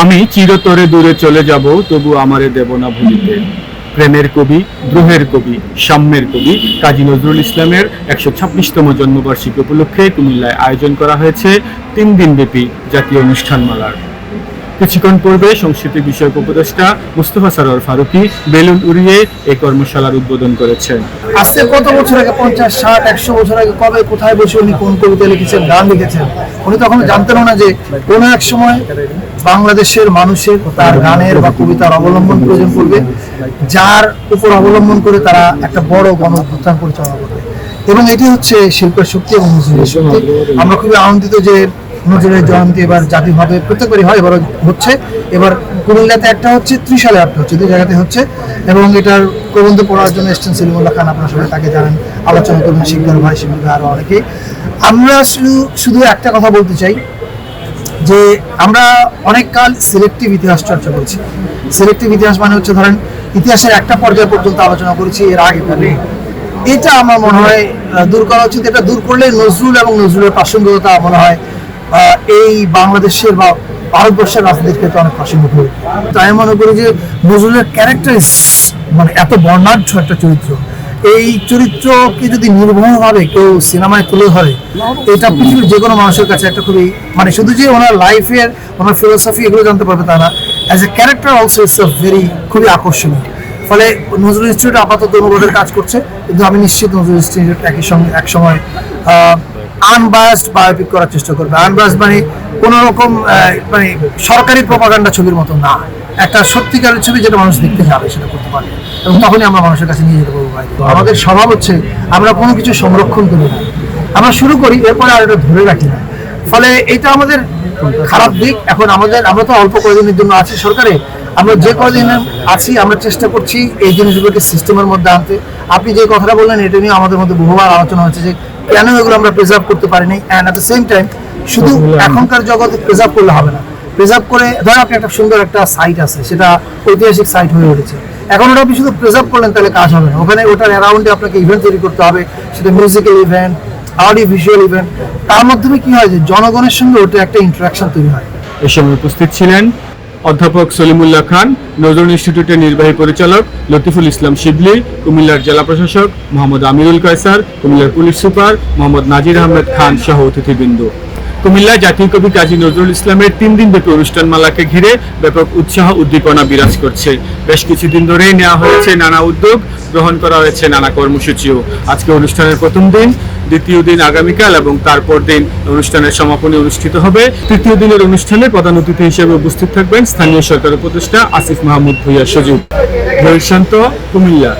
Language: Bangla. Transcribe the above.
আমি চিরতরে দূরে চলে যাব, তবু আমারে দেব না ভুলিতে। প্রেমের কবি, দ্রোহের কবি, সাম্যের কবি কাজী নজরুল ইসলামের একশো ছাব্বিশতম জন্মবার্ষিকী উপলক্ষে কুমিল্লায় আয়োজন করা হয়েছে তিন দিনব্যাপী জাতীয় অনুষ্ঠানমালার। কিছুক্ষণ পূর্বে সংস্কৃতি বিষয়ক উপদেষ্টা মুস্তফা সরোয়ার ফারুকি বেলুন উড়িয়ে এই কর্মশালার উদ্বোধন করেছেন। আজকে কত বছর আগে? পঞ্চাশ, ষাট, একশো বছর আগে? কবে, কোথায়, বসে উনি কোন কবিতা লিখেছেন, গান লিখেছেন? উনি তখন জানতেন না যে কোনো এক সময় বাংলাদেশের মানুষের তার গানের বা কবিতার অবলম্বন প্রয়োজন করবে যার উপর অবলম্বন করে তারা একটা বড় গণ পরিচালনা করবে। এবং এটি হচ্ছে শিল্পের শক্তি এবং শক্তি। আমরা খুবই আনন্দিত যে নজরুলের জয়ন্তী এবার জাতীয়ভাবে প্রত্যেকবারই হয় এবার হচ্ছে। এবার কুমিল্লাতে একটা হচ্ছে ত্রিশালে একটা হচ্ছে, দুই জায়গাতে হচ্ছে। এবং এটার প্রবন্ধ পড়ার জন্য এসছেন সেলিমুল্লাহ খান, আপনারা সবাই তাকে জানেন। আলোচনা করবেন শিকদার ভাই শিবুল ভাই আরও অনেকেই। আমরা শুধু শুধু একটা কথা বলতে চাই, যে আমরা অনেক কাল সিলেক্টিভ ইতিহাস চর্চা করেছি। সিলেক্টিভ ইতিহাস মানে হচ্ছে, ধরেন, ইতিহাসের একটা পর্যায় পর্যন্ত আলোচনা করেছি, এর আগে পরে এটা আমার মনে হয় দূর করা উচিত, এটা দূর করলে নজরুল এবং নজরুলের প্রাসঙ্গিকতা মনে হয় এই বাংলাদেশের বা ভারতবর্ষের রাজনীতির ক্ষেত্রে অনেক প্রাসঙ্গিক হবে তাই আমি মনে করি যে নজরুলের ক্যারেক্টার মানে এত বর্ণাঢ্য একটা চরিত্র। এই চরিত্রকে যদি নির্ভরভাবে কেউ সিনেমায় তুলে ধরে, এটা পৃথিবীর যে কোনো মানুষের কাছে একটা খুবই মানে শুধু যে ওনার লাইফের ওনার ফিলোসফি এগুলো জানতে পারবে তা না। As a character also it's very খুবই আকর্ষণীয়। ফলে নজরুল ইনস্টিটিউট আপাতত অনুবাদের কাজ করছে, কিন্তু আমি নিশ্চিত নজরুল ইনস্টিটিউট একই সঙ্গে এক সময় আনবায়াসড বায়োপিক করার চেষ্টা করবে। আনবায়াসড মানে কোনো রকম মানে সরকারি প্রপাগান্ডা ছবির মতো না। একটা সত্যিকারের ছবি যেটা মানুষ দেখতে যাবে সেটা করতে পারবে। এবং তখনই আমরা মানুষের কাছে নিয়ে যেতে পারব আমাদের স্বভাব হচ্ছে আমরা কোনো কিছু সংরক্ষণ করি না। আমরা শুরু করি এরপরে আর এটা ধরে রাখি না। ফলে এটা আমাদের খারাপ দিক। এখন আমাদের আমরা তো অল্প কয়েকদিনের জন্য আছি সরকারে। আমরা যে কদিন আছি আমরা চেষ্টা করছি এই জিনিসগুলোকে সিস্টেমের মধ্যে আনতে। আপনি যে কথাটা বললেন এটা নিয়ে আমাদের মধ্যে বহুবার আলোচনা হচ্ছে যে কেন এগুলো আমরা প্রিজার্ভ করতে পারিনি? And at the same time শুধু এখনকার জগতে প্রিজার্ভ করলে হবে না। প্রিজার্ভ করে ধর আপনি একটা সুন্দর একটা সাইট আছে সেটা ঐতিহাসিক সাইট হয়ে উঠেছে। এখন ওটা আপনি শুধু প্রিজার্ভ করলেন তাহলে কাজ হবে না। ওখানে ওটার অ্যারাউন্ডে আপনাকে ইভেন্ট তৈরি করতে হবে সেটা musical event audio visual event তার মাধ্যমে কি হয় যে জনগণের সঙ্গে ওটা একটা ইন্টারাকশন তৈরি হয়। এ সময় উপস্থিত ছিলেন। অধ্যাপক সলিমুল্লাহ খান, নজরুল ইনস্টিটিউটের নির্বাহী পরিচালক লতিফুল ইসলাম শিবলি, কুমিল্লার জেলা প্রশাসক মোহাম্মদ আমিরুল কায়সার, কুমিল্লার পুলিশ সুপার মোহাম্মদ নাজির আহমেদ খান সহ অতিথিবৃন্দ। কুমিল্লা জাতীয় কবি কাজী নজরুল ইসলামের তিন দিন ব্যাপী অনুষ্ঠান মালাকে ঘিরে ব্যাপক উৎসাহ, উদ্দীপনা বিরাজ করছে। বেশ কিছুদিন ধরেই নেওয়া হয়েছে নানা উদ্যোগ, গ্রহণ করা হয়েছে নানা কর্মসূচিও। আজকে অনুষ্ঠানের প্রথম দিন, দ্বিতীয় দিন আগামীকাল এবং তারপর দিন অনুষ্ঠানের সমাপনী অনুষ্ঠিত হবে। তৃতীয় দিনের অনুষ্ঠানে প্রধান অতিথি হিসেবে উপস্থিত থাকবেন স্থানীয় সরকার উপদেষ্টা আসিফ মাহমুদ ভুইয়া সজীব ভৈরশান্ত কুমিল্লা.